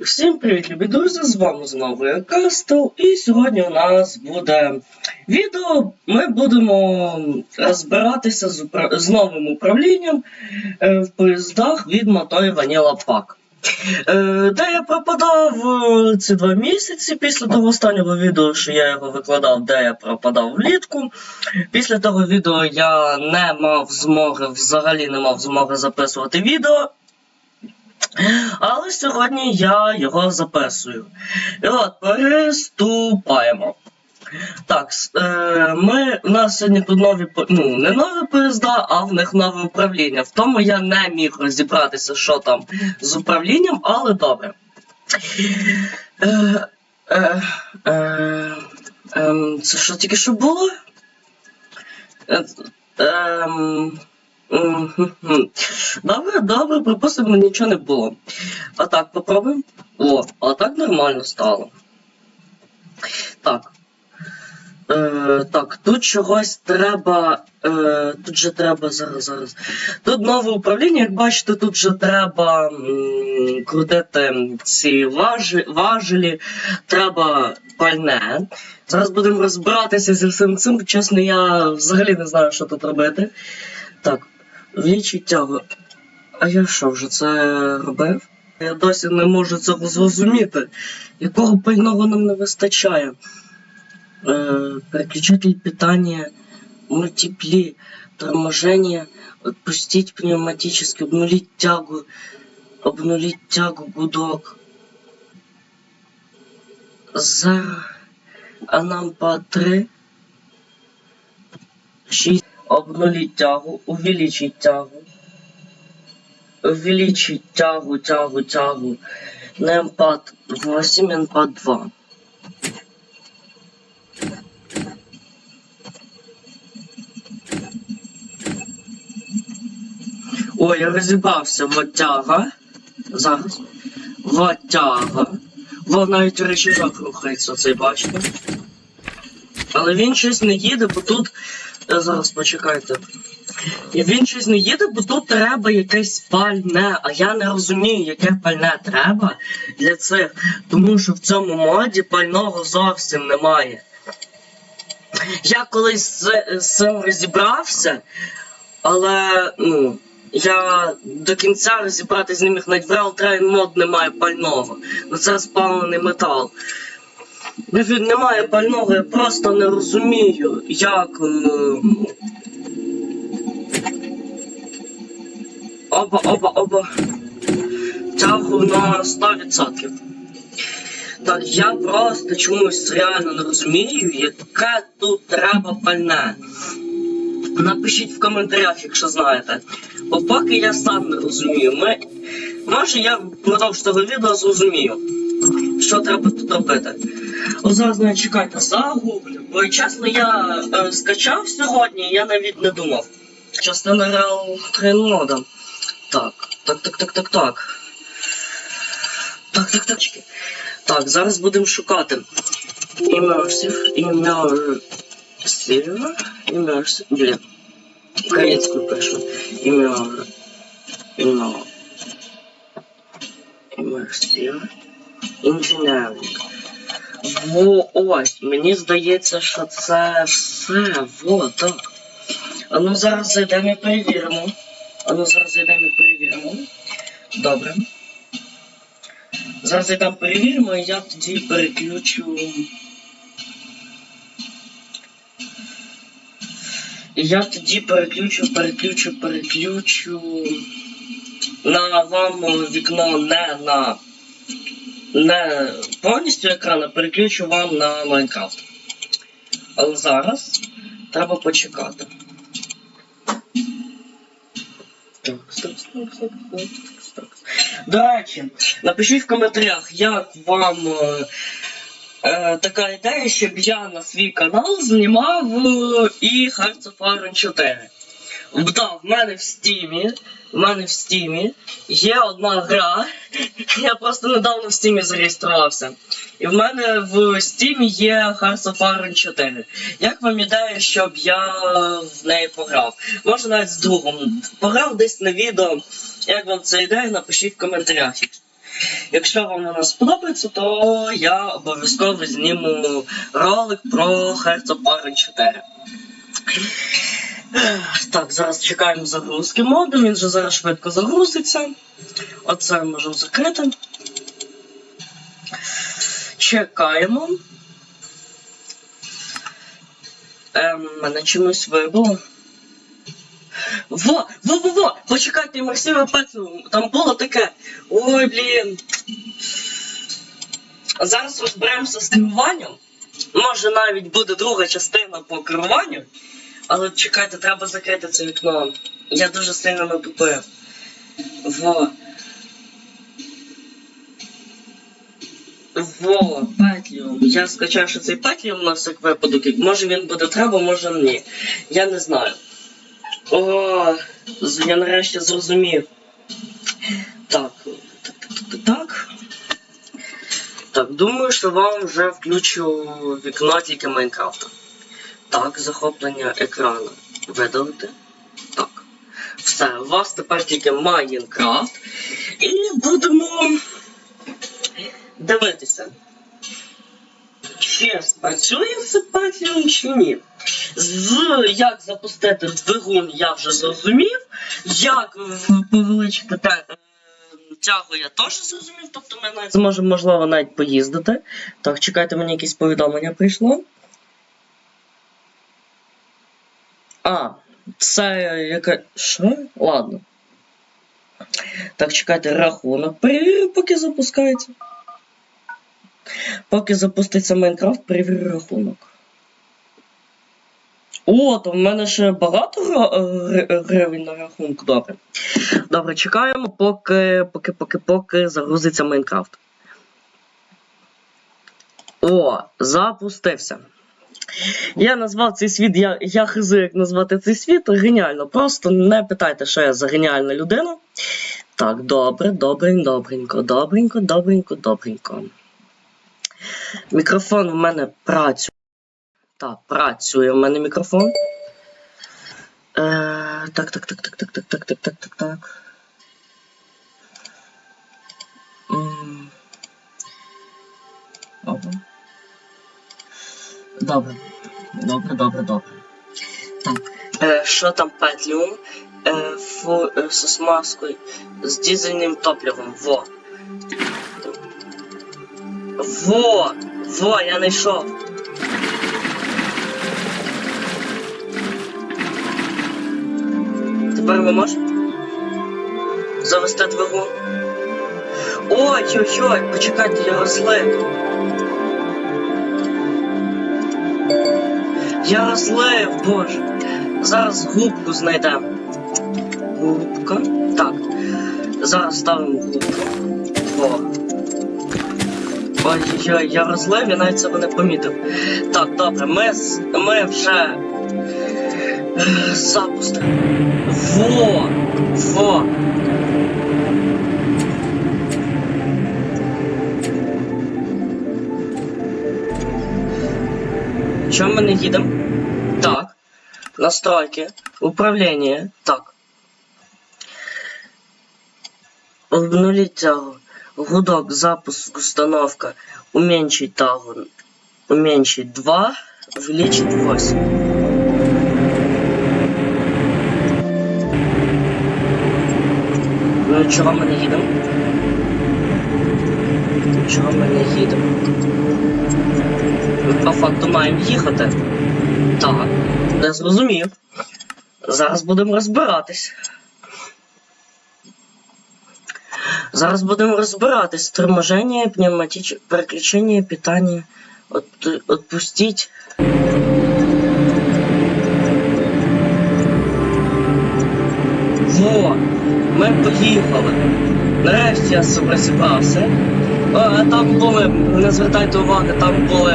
Всім привіт, любі друзі! З вами знову я Кастел, і сьогодні у нас буде відео. Ми будемо розбиратися з, упра... з новим управлінням е, в поїздах від Мотої Vanilla Pack. Е, де я пропадав е, ці два місяці після того останнього відео, що я його викладав, де я пропадав влітку. Після того відео я не мав змоги, взагалі не мав змоги записувати відео. Але сьогодні я його записую. І от, переступаємо. Так, е, ми, у нас сьогодні тут нові, ну, не нові поїзда, а в них нове управління. В тому я не міг розібратися, що там з управлінням, але добре. Е, е, е, ем, це що тільки що було? Е, мгм. Добре, добре, припустимо, нічого не було. А так, попробуємо. О, а так нормально стало. Так. Е, так, тут чогось треба. Е, тут же треба зараз, зараз. Тут нове управління, як бачите, тут же треба крутити ці важі, важелі, треба пальне. Зараз будемо розбиратися зі всім цим. Чесно, я взагалі не знаю, що тут робити. Вічі тягу. А я що вже це робив? Я досі не можу цього зрозуміти. Якого пального нам не вистачає? Е, переключатель питання, мультипли, торможение, отпустить пневматически, обнулить тягу, обнулить тягу, гудок. За а нам по 3, 6, обнулить тягу, увеличить тягу увеличить тягу, тягу, тягу на эмпад 8, эмпад 2. Ой, я розібрався, вот тяга. Зараз. Вот тяга. Вон навіть речіжок рухається, цей бачите. Але він щось не їде, бо тут. Зараз почекайте. Він щось не їде, бо тут треба якесь пальне, а я не розумію, яке пальне треба для цих, тому що в цьому моді пального зовсім немає. Я колись з, з цим розібрався, але ну, я до кінця розібратися не міг навіть в Train мод немає пального. Ну це спалений метал. Він немає пального, я просто не розумію, як. ем, Оба, оба, оба. Тягу на 100%. Так, я просто чомусь реально не розумію, яке тут треба пальне. Напишіть в коментарях, якщо знаєте. Бо поки я сам не розумію. Ми... Може я впродовж цього відео зрозумію, що треба тут робити. Зараз не чекайте, загублю. Бо чесно, я е, скачав сьогодні, я навіть не думав. Частина Real Train мода. Так, так, так, так, так, так. Так, так, так. Так, зараз будемо шукати. Immersive, immersive, immersive, блін. Українською пишу. Immer, immer, immersive, engineering. Во, ось, мені здається, що це все, во, так. А ну зараз зайдемо і перевіримо. А ну зараз зайдемо і перевіримо. Добре. Зараз зайдемо перевіримо, і я тоді переключу. Я тоді переключу, переключу, переключу на вам вікно не на не повністю екран, а переключу вам на Майнкрафт. Але зараз треба почекати. Так, стоп, стоп, стоп, стоп, стоп. До речі, напишіть в коментарях, як вам е, е, така ідея, щоб я на свій канал знімав е, і Hearts of Iron 4. Да, в мене в стімі, в мене в стімі є одна гра. Я просто недавно в стімі зареєструвався. І в мене в стімі є Hearts of Iron 4. Як вам ідея, щоб я в неї пограв? Може навіть з другом. Пограв десь на відео. Як вам ця ідея, напишіть в коментарях. Якщо вам вона сподобається, то я обов'язково зніму ролик про Hearts of Iron 4. Так, зараз чекаємо загрузки моду, він же зараз швидко загрузиться. Оце можемо закрити. Чекаємо. Ем, мене чимось вибило. Во, во, во, во! Почекайте, Максима Петлю, там було таке. Ой, блін. Зараз розберемося з керуванням. Може навіть буде друга частина по керуванню. Але чекайте, треба закрити це вікно. Я дуже сильно натупив. Во. Во, Петліум. Я скачав, що цей Петліум на всяк випадок. Може він буде треба, може ні. Я не знаю. О, я нарешті зрозумів. Так, так, так, так, так. Так, думаю, що вам вже включу вікно тільки Майнкрафта. Так, захоплення екрану. Видалити. Так. Все, у вас тепер тільки Майнкрафт. І будемо дивитися. Чи спрацює Patreon чи ні? З як запустити двигун я вже зрозумів. Як повеличити те, е, тягу я теж зрозумів, тобто ми навіть зможемо, можливо, навіть поїздити. Так, чекайте, мені якесь повідомлення прийшло. А, це яке. Що? Ладно. Так, чекайте, рахунок перевірю, поки запускається. Поки запуститься Майнкрафт, перевірю рахунок. О, то в мене ще багато е, гри- гривень на рахунку. Добре. Добре, чекаємо, поки, поки, поки, поки загрузиться Майнкрафт. О, запустився. Я назвав цей світ, я, я хизу, як назвати цей світ. Геніально. Просто не питайте, що я за геніальна людина. Так, добре, добренько, добренько, добренько, добренько, добренько. Мікрофон в мене працює. Так, працює в мене мікрофон. Е, так, так, так, так, так, так, так, так, так, так, так. Добре. Добре, добре, добре. Так. Е, що там Петліум? Е, фу, е, з смазкою, з дизельним топливом. Во. Во! Во, я знайшов. Тепер ми можемо завести двигун. Ой-ой-ой, почекайте, я розлив. Я розлив, боже. Зараз губку знайдемо. Губка. Так. Зараз ставимо губку. О. Ой-ой-ой, я розлив, я навіть себе не помітив. Так, добре, ми, ми вже е, запустимо. Во! Во! Чому ми не їдемо? Так. Настройки. Управління. Так. Обнулить тягу. Гудок, запуск, установка. Уменьшить тягу. Уменьшить 2. Увеличить 8. Ну чого ми не їдемо? Чого ми не їдемо? Ми по факту маємо їхати. Так, не зрозумів. Зараз будемо розбиратись. Зараз будемо розбиратись. Торможение, пневматич... переключение, питание. От... Отпустить. Во! Ми поїхали. Нарешті я з цим розібрався. О, а там були, не звертайте уваги, там були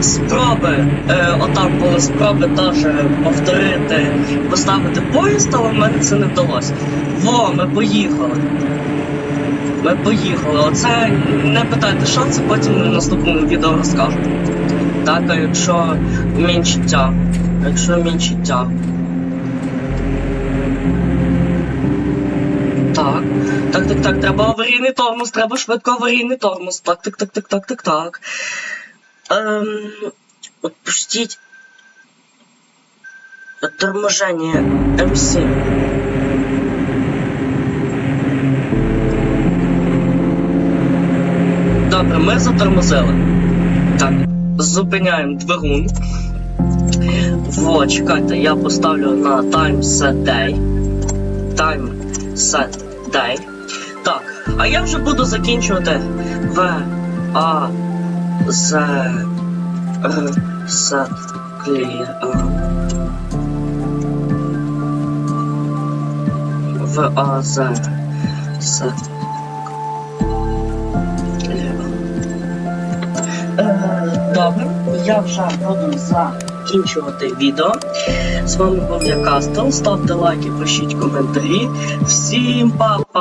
спроби, е, отам були спроби теж повторити, поставити поїзд, але в мене це не вдалося. Во, ми поїхали. Ми поїхали. Оце не питайте, що це, потім в наступному відео розкажу. Так, а якщо мінчиття. Якщо мінчиття. Так. Так. Так, так, треба аварійний тормоз, треба швидко аварійний тормоз. Так, так, так, так, так, так, так. Ем, отпустіть. Торможення М7. Добре, ми затормозили. Так, зупиняємо двигун. Во, чекайте, я поставлю на Time Set Day. Time Set Day. Так, а я вже буду закінчувати В А З Е, Set Clear. е, В А З Set Е, Добре, я вже буду закінчувати відео. З вами був я Кастел. Ставте лайки, пишіть коментарі. Всім па-па-па-па.